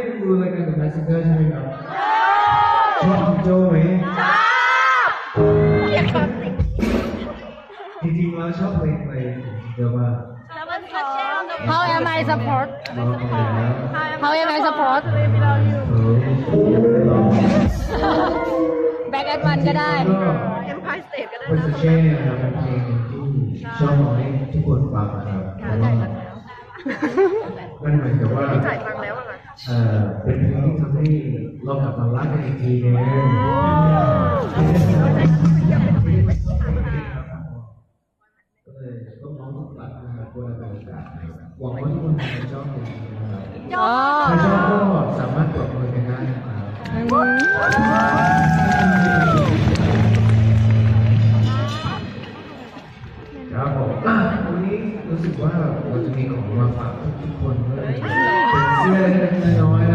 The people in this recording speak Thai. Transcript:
ได้ไปดูรายการเดอแมสเนเจอใช่ไหมครับชอบโจไหมเรียกเขาสิจริงว่าชอบเพลงอะไรเดี๋ยวมา How am I support How am I support Back at one ก็ได้ Empire State ก็ได้นะ สุเชษครับเนที่ชอบให้ทุกคนฟังครับแต่ว่ามันหมายถึงว่า เป็นเพลงที่ทำให้เรากลับมารักกันอีกทีนึงก็เลยต้องร้องทุกครั้งนะครับเวลามีโอกาสหวังว่าทุกคนจะชอบเพลงนี้นะครับถ้าชอบก็สามารถปรบมือกันได้นะครับครับผมวันนี้รู้สึกว่าเราจะมีของมาฝากทุกคนด้วย